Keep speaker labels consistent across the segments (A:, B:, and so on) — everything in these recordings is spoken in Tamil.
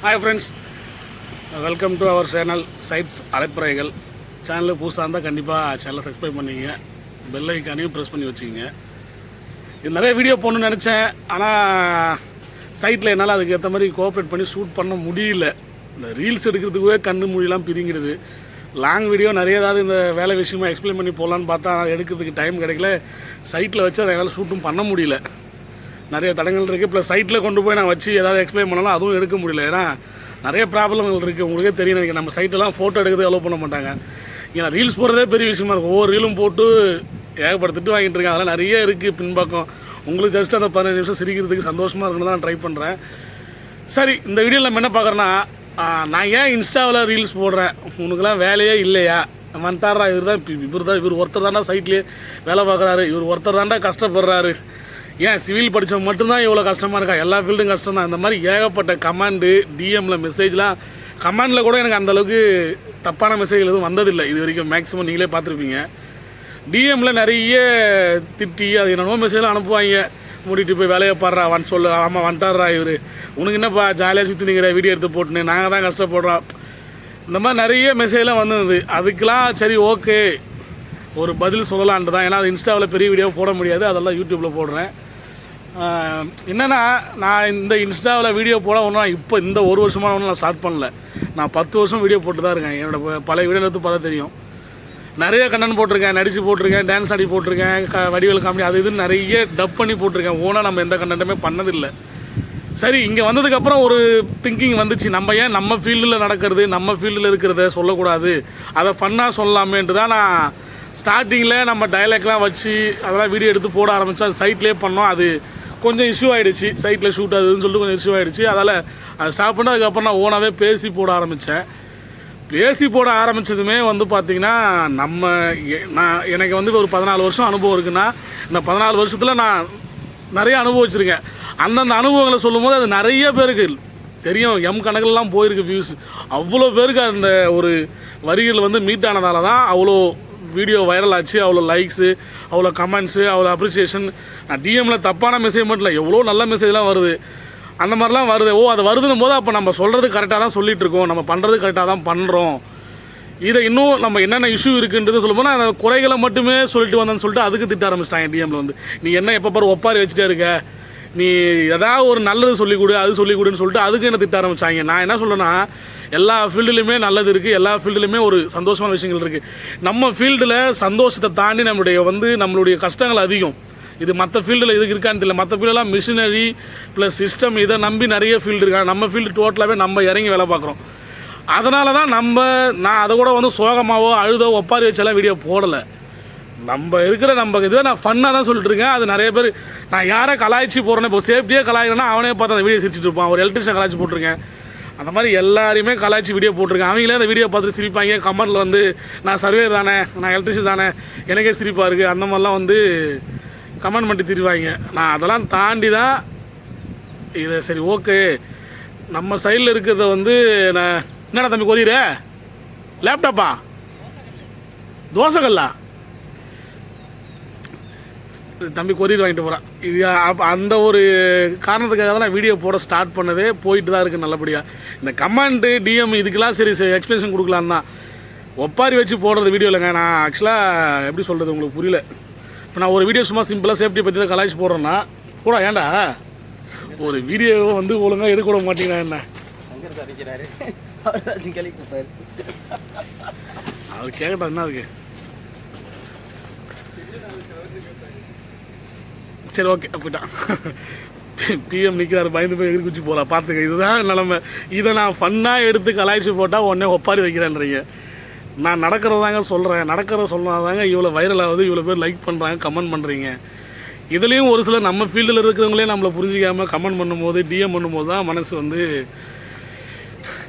A: Hi friends welcome to our channel sides அலைப்புறைகள் சேனலில் புதுசாக இருந்தால் கண்டிப்பாக சேனலை சப்ஸ்கிரைப் பண்ணிங்க பெல் ஐக்கானையும் ப்ரெஸ் பண்ணி வச்சுங்க இது நிறைய வீடியோ போடணும்னு நினச்சேன். ஆனால் சைட்டில் என்னால் அதுக்கு ஏற்ற மாதிரி கோஆப்ரேட் பண்ணி ஷூட் பண்ண முடியல. இந்த ரீல்ஸ் எடுக்கிறதுக்குவே கண்ணு மொழிலாம் பிரிங்கிடுது லாங் வீடியோ நிறைய ஏதாவது இந்த வேலை விஷயமா எக்ஸ்பிளைன் பண்ணி போகலான்னு பார்த்தா எடுக்கிறதுக்கு டைம் கிடைக்கல. சைட்டில் வச்சு அதை என்னால் ஷூட்டும் பண்ண முடியல. நிறைய தடங்கள் இருக்குது ப்ளஸ் சைட்டில் கொண்டு போய் நான் வச்சு ஏதாவது எக்ஸ்பிளைன் பண்ணாலும் அதுவும் எடுக்க முடியல. ஏன்னா நிறைய ப்ராப்ளங்கள் இருக்குது உங்களுக்கே தெரியும் நினைக்கிறேன். நம்ம சைட்டெல்லாம் ஃபோட்டோ எடுக்கிறது அலோவ் பண்ண மாட்டாங்க. ஏன்னா ரீல்ஸ் போடுறதே பெரிய விஷயமா இருக்கும். ஒவ்வொரு ரீலும் போட்டு ஏகப்படுத்திட்டு வாங்கிட்டு இருக்கேன் அதெல்லாம் நிறைய இருக்குது பின்பக்கம். உங்களுக்கு ஜஸ்ட் அந்த பதினஞ்சு நிமிஷம் சிரிக்கிறதுக்கு சந்தோஷமாக இருக்கணும் தான் நான் ட்ரை பண்ணுறேன் சரி இந்த வீடியோவில் நம்ம என்ன பார்க்குறேன்னா நான் ஏன் இன்ஸ்டாவில் ரீல்ஸ் போடுறேன்? உனக்குலாம் வேலையே இல்லையா? வந்துட்டாரா இவர் தான் இவர் தான் இவர் ஒருத்தர் தாண்டா சைட்லேயே வேலை பார்க்குறாரு. இவர் ஒருத்தர் தாண்டா கஷ்டப்படுறாரு. ஏன் சிவில் படித்தவங்க மட்டும்தான் இவ்வளோ கஷ்டமாக இருக்கா? எல்லா ஃபீல்டும் கஷ்டம் தான் இந்த மாதிரி ஏகப்பட்ட கமாண்டு டிஎம்மில் மெசேஜ்லாம் கமாண்டில் கூட எனக்கு அந்தளவுக்கு தப்பான மெசேஜ்கள் எதுவும் வந்ததில்லை. இது வரைக்கும் மேக்ஸிமம் நீங்களே பார்த்துருப்பீங்க. டிஎம்மில் நிறைய திட்டி அது என்னென்னமோ மெசேஜ்லாம் அனுப்புவாங்க. மூடிட்டு போய் வேலையை பாடுறா வந்து சொல்லு ஆமாம் வந்துட்டாரா இவர். உனக்கு என்னப்பா ஜாலியாக சுற்றி நிற்கிற வீடியோ எடுத்து போட்டுன்னு நாங்கள் தான் கஷ்டப்படுறோம். இந்த மாதிரி நிறைய மெசேஜ்லாம் வந்தது. அதுக்கெலாம் சரி ஓகே ஒரு பதில் சொல்லலான்ட்டு தான் ஏன்னா அது இன்ஸ்டாவில் பெரிய வீடியோ போட முடியாது. அதெல்லாம் யூடியூப்பில் போடுறேன். என்னன்னா நான் இந்த இன்ஸ்டாவில் வீடியோ போட ஒன்றும் இப்போ இந்த ஒரு வருஷமான ஒன்றும் நான் ஸ்டார்ட் பண்ணல. நான் பத்து வருஷம் வீடியோ போட்டு தான் இருக்கேன். என்னோட பழைய வீடியோ எடுத்து பார்த்தா தெரியும். நிறைய கண்டென்ட் போட்டிருக்கேன் நடிச்சு போட்டிருக்கேன் டான்ஸ் ஆடி போட்டிருக்கேன் க வடிவேல் காமெடி அது இதுன்னு நிறைய டப் பண்ணி போட்டிருக்கேன். ஓனாக நம்ம எந்த கண்டென்ட்டுமே பண்ணதில்லை. சரி இங்கே வந்ததுக்கப்புறம் ஒரு திங்கிங் வந்துச்சு. நம்ம ஏன் நம்ம ஃபீல்டில் நடக்கிறது நம்ம ஃபீல்டில் இருக்கிறத சொல்லக்கூடாது. அதை ஃபன்னாக சொல்லலாமேன்ட்டு தான் நான் ஸ்டார்டிங்கில் நம்ம டைலாக்லாம் வச்சு அதெல்லாம் வீடியோ எடுத்து போட ஆரம்பித்தோம் அது சைட்லேயே பண்ணோம். அது கொஞ்சம் இஷ்யூ ஆகிடுச்சு சைட்டில் ஷூட் ஆகுதுன்னு சொல்லிட்டு கொஞ்சம் இஷ்யூ ஆகிடுச்சு அதால் அதை ஸ்டாப் பண்ண அதுக்கப்புறம் நான் ஓனாகவே பேசி போட ஆரம்பித்தேன் பேசி போட ஆரம்பித்ததுமே வந்து பார்த்திங்கன்னா நம்ம நான் எனக்கு வந்து ஒரு பதினாலு வருஷம் அனுபவம் இருக்குன்னா இந்த பதினாலு வருஷத்தில் நான் நிறைய அனுபவிச்சிருக்கேன். அந்தந்த அனுபவங்களை சொல்லும்போது அது நிறைய பேருக்கு தெரியும். எம் கணக்கிலலாம் போயிருக்கு வியூஸ் அவ்வளோ பேருக்கு அந்த ஒரு வரிகள் வந்து மீட் ஆனதால தான் அவ்வளோ வீடியோ வைரல் ஆச்சு அவ்வளோ லைக்ஸு அவ்வளோ கமெண்ட்ஸு அவ்வளோ அப்ரிசியேஷன் நான் டிஎம்மில் தப்பான மெசேஜ் மட்டும் இல்லை எவ்வளோ நல்ல மெசேஜ்லாம் வருது. அந்த மாதிரிலாம் வருது. ஓ அது வருதுன்னும் போது அப்போ நம்ம சொல்கிறது கரெக்டாக தான் சொல்லிகிட்டு இருக்கோம். நம்ம பண்ணுறது கரெக்டாக தான் பண்ணுறோம் இதை இன்னும் நம்ம என்னென்ன இஷ்யூ இருக்குன்றது சொல்லும்போது அந்த குறைகளை மட்டுமே சொல்லிட்டு வந்தேன்னு சொல்லிட்டு அதுக்கு திட்ட ஆரம்பிச்சிட்டாங்க டிஎம்மில் வந்து. நீ என்ன எப்போ பாரு ஒப்பாரி வச்சுட்டே இருக்க? நீ ஏதாவது ஒரு நல்லது சொல்லிக் கொடு அது சொல்லிக் கொடுன்னு சொல்லிட்டு அதுக்கு என்ன திட்ட ஆரம்பிச்சாங்க? நான் என்ன சொல்றேன்னா எல்லா ஃபீல்டுலையுமே நல்லது இருக்குது எல்லா ஃபீல்டுலையுமே ஒரு சந்தோஷமான விஷயங்கள் இருக்குது நம்ம ஃபீல்டில் சந்தோஷத்தை தாண்டி நம்மளுடைய வந்து நம்மளுடைய கஷ்டங்கள் அதிகம். இது மற்ற ஃபீல்டில் இதுக்கு இருக்கான்னு தெரியல. மற்ற ஃபீல்டெல்லாம் மிஷினரி ப்ளஸ் சிஸ்டம் இதை நம்பி நிறைய ஃபீல்டு இருக்காங்க நம்ம ஃபீல்டு டோட்டலாகவே நம்ம இறங்கி வேலை பார்க்குறோம். அதனால தான் நம்ம நான் அதை கூட வந்து சோகமாவோ அழுதோ ஒப்பாரி வச்செல்லாம் வீடியோ போடலை. நம்ம இருக்கிற நம்ம இதுவே நான் ஃபன்னாக தான் சொல்லிட்டு இருக்கேன். அது நிறைய பேர் நான் யாரை கலாய்ச்சி போகிறேன்னா இப்போ சேஃப்டியாக கலாய்க்கிறேன்னா அவனே பார்த்து அந்த வீடியோ சிரிச்சிட்டு இருப்பான். ஒரு எலக்ட்ரிஷியன் கலாய்ச்சி போட்டிருக்கேன். அந்த மாதிரி எல்லாரையுமே கலாய்ச்சி வீடியோ போட்டிருக்கேன். அவங்களே அந்த வீடியோ பார்த்துட்டு சிரிப்பாங்க. கமெண்ட்டில் வந்து நான் சர்வேர் தானே நான் எலக்ட்ரிஷியன் தானே எனக்கே சிரிப்பாக இருக்குது அந்த மாதிரிலாம் வந்து கமெண்ட் பண்ணி திரிவாங்க. நான் அதெல்லாம் தாண்டி தான் இதை சரி ஓகே நம்ம சைடில் இருக்கிறத வந்து நான் என்னடா தம்பி கொரியர லேப்டாப்பா தோசைகள்லாம் தம்பி கொரியர் வாங்கிட்டு போகிறான் இது அப்போ அந்த ஒரு காரணத்துக்காக தான் நான் வீடியோ போட ஸ்டார்ட் பண்ணதே போயிட்டு தான் இருக்குது நல்லபடியாக இந்த கமாண்டு டிஎம் இதுக்கெல்லாம் சரி எக்ஸ்பிளேஷன் கொடுக்கலாம் தான். ஒப்பாரி வச்சு போடுறது வீடியோ இல்லைங்க. நான் ஆக்சுவலாக எப்படி சொல்கிறது உங்களுக்கு புரியல. இப்போ நான் ஒரு வீடியோ சும்மா சிம்பிளாக சேஃப்டி பற்றி தான் கலாய்ச்சி போடுறேன்னா கூட ஏன்டா? ஒரு வீடியோ வந்து ஒழுங்காக எடுக்க விட மாட்டேங்கிறா என்ன?
B: அவர்
A: கேட்கட்டா என்ன இருக்கு சரி ஓகே போயிட்டான் பிஎம் நிற்கிறாரு பயந்து போய் எகிரி குச்சி போகலாம் பார்த்துக்க இதுதான் நிலமை. இதை நான் ஃபன்னாக எடுத்து கலாய்ச்சி போட்டால் உடனே ஒப்பாரி வைக்கிறேன்றீங்க. நான் நடக்கிறதாங்க சொல்கிறேன் நடக்கிறத சொன்னாதாங்க இவ்வளோ வைரல் ஆகுது இவ்வளோ பேர் லைக் பண்ணுறாங்க கமெண்ட் பண்ணுறீங்க இதுலேயும் ஒரு சில நம்ம ஃபீல்டில் இருக்கிறவங்களே நம்மளை புரிஞ்சிக்காமல் கமெண்ட் பண்ணும்போது டிஎம் பண்ணும்போது தான் மனசு வந்து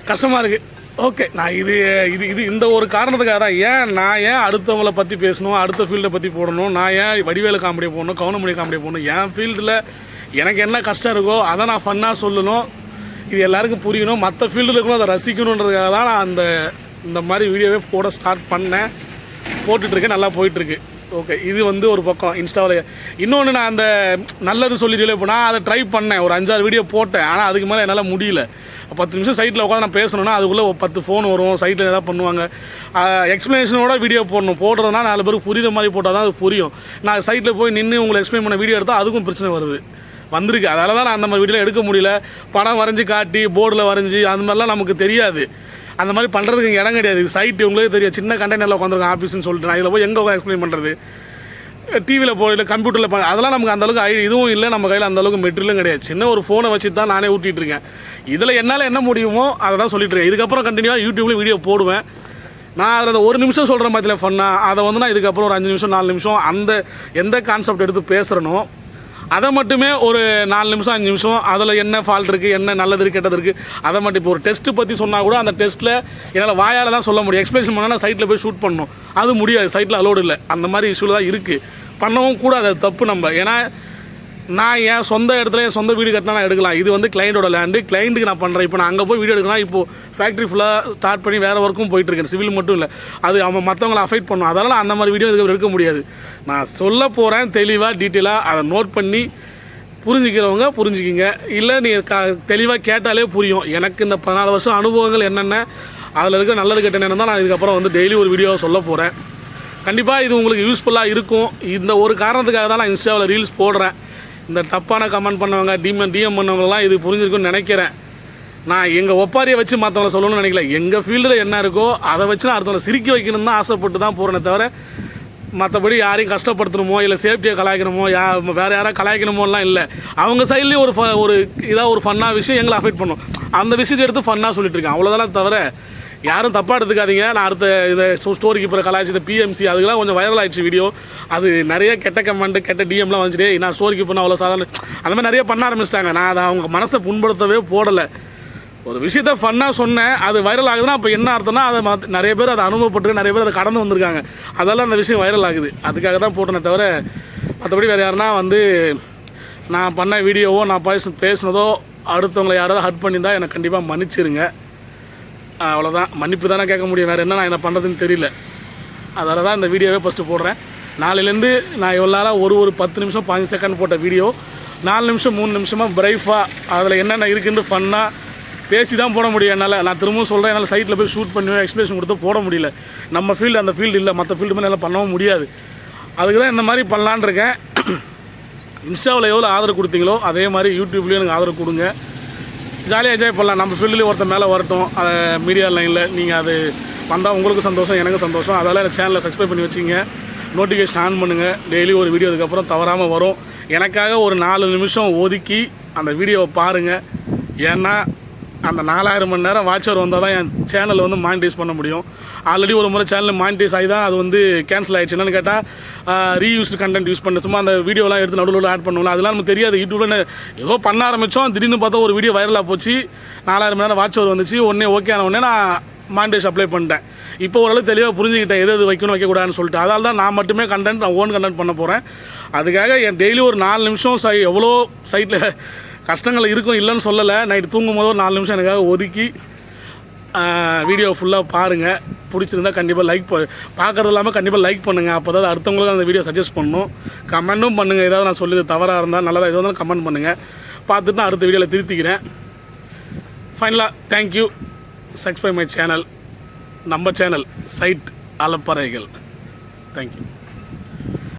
A: கஷ்டமாக இருக்குது ஓகே நான் இது இது இது இந்த ஒரு காரணத்துக்காக தான். ஏன் நான் ஏன் அடுத்தவங்கள பற்றி பேசணும் அடுத்த ஃபீல்டை பற்றி போடணும் நான் ஏன் வடிவேலு காமெடி போடணும் கவுனமணி காமெடி போடணும்? என் ஃபீல்டில் எனக்கு என்ன கஷ்டம் இருக்கோ அதை நான் ஃபன்னாக சொல்லணும். இது எல்லாருக்கும் புரியணும். மற்ற ஃபீல்டில் இருக்கணும் அதை ரசிக்கணுன்றதுக்காக தான் நான் அந்த இந்த மாதிரி வீடியோவே போட ஸ்டார்ட் பண்ணேன். போட்டுட்ருக்கேன் நல்லா போயிட்டுருக்கு ஓகே இது வந்து ஒரு பக்கம் இன்ஸ்டாவில் இன்னொன்று நான் அந்த நல்லது சொல்லி டிலே அதை ட்ரை பண்ணேன். ஒரு அஞ்சாறு வீடியோ போட்டேன். ஆனால் அதுக்கு மேலே என்னால் முடியல. பத்து நிமிஷம் சைட்டில் உட்காந்து நான் பேசணும்னா அதுக்குள்ளே ஒரு பத்து ஃபோன் வரும். சைட்டில் எதாவது பண்ணுவாங்க. எக்ஸ்ப்ளனேஷனோட வீடியோ போடணும். போடுறதுனா நாலு பேருக்கு புரியுற மாதிரி போட்டால் தான் அது புரியும். நான் சைட்டில் போய் நின்று உங்களை எக்ஸ்பிளைன் பண்ண வீடியோ எடுத்தால் அதுக்கும் பிரச்சனை வருது. வந்திருக்கு. அதால் தான் நான் அந்த மாதிரி வீடியோ எடுக்க முடியல. படம் வரைஞ்சி காட்டி போர்டில் வரைஞ்சி அந்த மாதிரிலாம் நமக்கு தெரியாது. அந்த மாதிரி பண்ணுறதுக்கு இங்கே இடம் கிடையாது. சைட் உங்களுக்கு தெரியும். சின்ன கண்டெய்னரில் உட்காந்துருக்கோம் ஆஃபீஸ்னு சொல்லிட்டு. நான் இதில் போய் எங்கே எக்ஸ்பிளைன் பண்ணுறது டிவியில் போ இல்லை கம்ப்யூட்டரில் ப அதெல்லாம் நமக்கு அந்தளவுக்கு ஐ இதுவும் இல்லை. நம்ம கையில் அந்தளவுக்கு மெட்டீரியலும் கிடையாது. சின்ன ஒரு ஃபோனை வச்சு தான் நானே ஊட்டிகிட்டு இருக்கேன். இதில் என்னால் என்ன முடியுமோ அதை தான் சொல்லிட்டு இருக்கேன். இதுக்கப்புறம் கண்டினியூவாக யூடியூப்லேயும் வீடியோ போடுவேன். நான் அதில் அந்த ஒரு நிமிஷம் சொல்கிற மாதிரி ஃபன்னாக அதை வந்து நான் இதுக்கப்புறம் ஒரு அஞ்சு நிமிஷம் நாலு நிமிஷம் அந்த எந்த கான்செப்ட் எடுத்து பேசுகிறனோ அதை மட்டுமே ஒரு நாலு நிமிஷம் அஞ்சு நிமிஷம் அதில் என்ன ஃபால்ட் இருக்குது என்ன நல்லது இருக்குது கெட்டது இருக்குது அதை மட்டும் இப்போ ஒரு டெஸ்ட்டு பற்றி சொன்னால் கூட அந்த டெஸ்ட்டில் என்னால் வாயால் தான் சொல்ல முடியும். எக்ஸ்பிளேஷன் பண்ணால் நான் சைட்டில் போய் ஷூட் பண்ணணும். அது முடியாது. சைட்டில் அலோடு இல்லை. அந்த மாதிரி இஷ்யூ தான் இருக்குது பண்ணவும் கூட அது தப்பு நம்ம. ஏன்னா நான் என் சொந்த இடத்துல என் சொந்த வீடு கட்டினா நான் எடுக்கலாம். இது வந்து கிளைண்டோட லேண்டு கிளைண்ட்டுக்கு நான் பண்ணுறேன் இப்போ நான் அங்கே போய் வீடியோ எடுக்கலாம் இப்போ ஃபேக்ட்ரி ஃபுல்லாக ஸ்டார்ட் பண்ணி வேறு ஒர்க்கும் போயிட்டுருக்கேன் சிவில் மட்டும் இல்லை. அது அவன் மற்றவங்களை அஃபெக்ட் பண்ணும். அதனால் அந்த மாதிரி வீடியோ இதுக்கு எடுக்க முடியாது. நான் சொல்ல போகிறேன் தெளிவாக டீட்டெயிலாக அதை நோட் பண்ணி புரிஞ்சுக்கிறவங்க புரிஞ்சுக்கிங்க. இல்லை நீ க தெளிவாக கேட்டாலே புரியும். எனக்கு இந்த பதினாலு வருஷம் அனுபவங்கள் என்னென்ன அதில் இருக்க நல்லது கெட்ட நேரம் தான் நான் இதுக்கப்புறம் வந்து டெய்லி ஒரு வீடியோவை சொல்ல போகிறேன் கண்டிப்பாக இது உங்களுக்கு யூஸ்ஃபுல்லாக இருக்கும். இந்த ஒரு காரணத்துக்காக தான் நான் இன்ஸ்டாவில் ரீல்ஸ் போடுறேன். இந்த தப்பான கமெண்ட் பண்ணவங்க டிஎம் டிஎம் பண்ணவங்கலாம் இது புரிஞ்சிருக்குன்னு நினைக்கிறேன். நான் எங்கள் ஒப்பாரியை வச்சு மற்றவங்களை சொல்லணும்னு நினைக்கல. எங்கள் ஃபீல்டில் என்ன இருக்கோ அதை வச்சு நான் அடுத்தவங்களை சிரிக்க வைக்கணும்னு தான் ஆசைப்பட்டு தான் போகிறேனே தவிர மற்றபடி யாரையும் கஷ்டப்படுத்தணுமோ இல்லை சேஃப்டியை கலாய்க்கணுமோ யா வேறு யாராவது கலாய்க்கணுமோலாம் இல்லை. அவங்க சைட்லேயும் ஒரு ஃப ஒரு இதாக ஒரு ஃபன்னாக விஷயம் எங்களை அஃபெக்ட் பண்ணும். அந்த விஷயத்தை எடுத்து ஃபன்னாக சொல்லிட்டு இருக்கேன் அவ்வளோதானே தவிர யாரும் தப்பாக எடுத்துக்காதீங்க. நான் அடுத்த இதை ஸ்டோரிக்கு இப்போ கலாய்ச்சி இந்த பிஎம்சி அதுக்கெல்லாம் கொஞ்சம் வைரல் ஆயிடுச்சு வீடியோ அது நிறைய கெட்ட கமெண்ட் கெட்ட டிஎம்லாம் வந்துட்டு நான் ஸ்டோரிக்கு இப்போ அவ்வளோ சாதாரண அந்த மாதிரி நிறைய பண்ண ஆரம்பிச்சிட்டாங்க. நான் அதை அவங்க மனசை புண்படுத்தவே போடலை. ஒரு விஷயத்த ஃபன்னாக சொன்னேன் அது வைரல் ஆகுதுன்னா அப்போ என்ன அர்த்தம்னா அதை மத்த- நிறைய பேர் அதை அனுபவப்பட்டு நிறைய பேர் அதை கடந்து வந்திருக்காங்க. அதெல்லாம் அந்த விஷயம் வைரல் ஆகுது. அதுக்காக தான் போட்டேனே தவிர மற்றபடி வேறு யாருன்னா வந்து நான் பண்ண வீடியோவோ நான் பேச பேசுனதோ அடுத்தவங்களை யாராவது ஹர்ட் பண்ணியிருந்தால் எனக்கு கண்டிப்பாக மன்னிச்சிருங்க. அவ்வளோதான் மன்னிப்பு தானே கேட்க முடியும். வேறு என்ன நான் என்ன பண்ணுறதுன்னு தெரியல. அதால் தான் இந்த வீடியோவே ஃபஸ்ட்டு போடுறேன். நாளையிலேருந்து நான் இவ்வளோ நாளாக ஒரு ஒரு பத்து நிமிஷம் பாஞ்சு செகண்ட் போட்ட வீடியோ. நாலு நிமிஷம் மூணு நிமிஷமாக பிரைஃபாக அதில் என்னென்ன இருக்குன்னு ஃபன்னாக பேசி தான் போட முடியும் என்னால். நான் திரும்பவும் சொல்கிறேன் என்னால் சைட்டில் போய் ஷூட் பண்ணி எக்ஸ்பிளேஷன் கொடுத்து போட முடியல. நம்ம ஃபீல்டு அந்த ஃபீல்டு இல்லை. மற்ற ஃபீல்டு மேலே எல்லாம் பண்ணவும் முடியாது. அதுக்கு தான் இந்த மாதிரி பண்ணலான் இருக்கேன். இன்ஸ்டாவில் எவ்வளோ ஆதரவு கொடுத்தீங்களோ அதே மாதிரி யூடியூப்லேயும் எனக்கு ஆதரவு கொடுங்க. ஜாலியாக என்ஜாய் பண்ணலாம். நம்ம ஃபீல்டுலேயே ஒருத்தன் மேலே வரட்டும் அதை மீடியா லைனில் நீங்கள் அது வந்தால் உங்களுக்கு சந்தோஷம் எனக்கு சந்தோஷம். அதெல்லாம் எனக்கு சேனலை சப்ஸ்கிரைப் பண்ணி வச்சிங்க. நோட்டிஃபிகேஷன் ஆன் பண்ணுங்கள் டெய்லி ஒரு வீடியோ அதுக்கப்புறம் தவறாமல் வரும். எனக்காக ஒரு நாலு நிமிஷம் ஒதுக்கி அந்த வீடியோவை பாருங்கள் ஏன்னா அந்த நாலாயிரம் மணி நேரம் வாட்சர் வந்தால் தான் என் சேனலை வந்து மானிட்டைஸ் பண்ண முடியும். ஆல்ரெடி ஒரு முறை சேனல் மானிட்டைஸ் ஆகி தான் அது வந்து கேன்சல் ஆயிடுச்சு. என்னன்னு கேட்டால் ரீயூஸ்டு கண்டென்ட் யூஸ் பண்ண சும்மா அந்த வீடியோலாம் எடுத்து நடுவில் ஆட் பண்ணுவோம்ல அதெல்லாம் நமக்கு தெரியாது. யூடியூப்ல ஏதோ பண்ண ஆரம்பித்தோம் திடீர்னு பார்த்தா ஒரு வீடியோ வைரலாக போச்சு. நாலாயிரம் மணி நேரம் வாட்சர் வந்துச்சு. உடனே ஓகே ஆன உடனே நான் மாண்டேஜ் அப்ளை பண்ணிட்டேன். இப்போ ஓரளவு தெளிவாக புரிஞ்சுக்கிட்டேன் எது எது வைக்கணும் வைக்கக்கூடாதுன்னு சொல்லிட்டு. அதனால தான் நான் மட்டுமே கண்டென்ட் நான் ஓன் கண்டென்ட் பண்ண போகிறேன் அதுக்காக என் டெய்லி ஒரு நாலு நிமிஷம் சை எவ்வளோ சைட்டில் கஷ்டங்கள் இருக்கும் இல்லைன்னு சொல்லலை. நைட்டு தூங்கும் போது ஒரு நாலு நிமிஷம் எனக்காக ஒதுக்கி வீடியோ ஃபுல்லாக பாருங்கள் பிடிச்சிருந்தா கண்டிப்பாக லைக் பார்க்குறது இல்லாமல் கண்டிப்பாக லைக் பண்ணுங்கள் அப்போ தான் அடுத்தவங்களுக்கு அந்த வீடியோ சஜஸ்ட் பண்ணணும் கமெண்ட்டும் பண்ணுங்கள் ஏதாவது நான் சொல்லுது தவறாக இருந்தால் நல்லதாக எதாவது இருந்தாலும் கமெண்ட் பண்ணுங்கள் பார்த்துட்டு நான் அடுத்த வீடியோவில் திருத்திக்கிறேன். ஃபைனலாக thank you subscribe my channel நம்ம சேனல் சைட் அலப்பறைகள். Thank you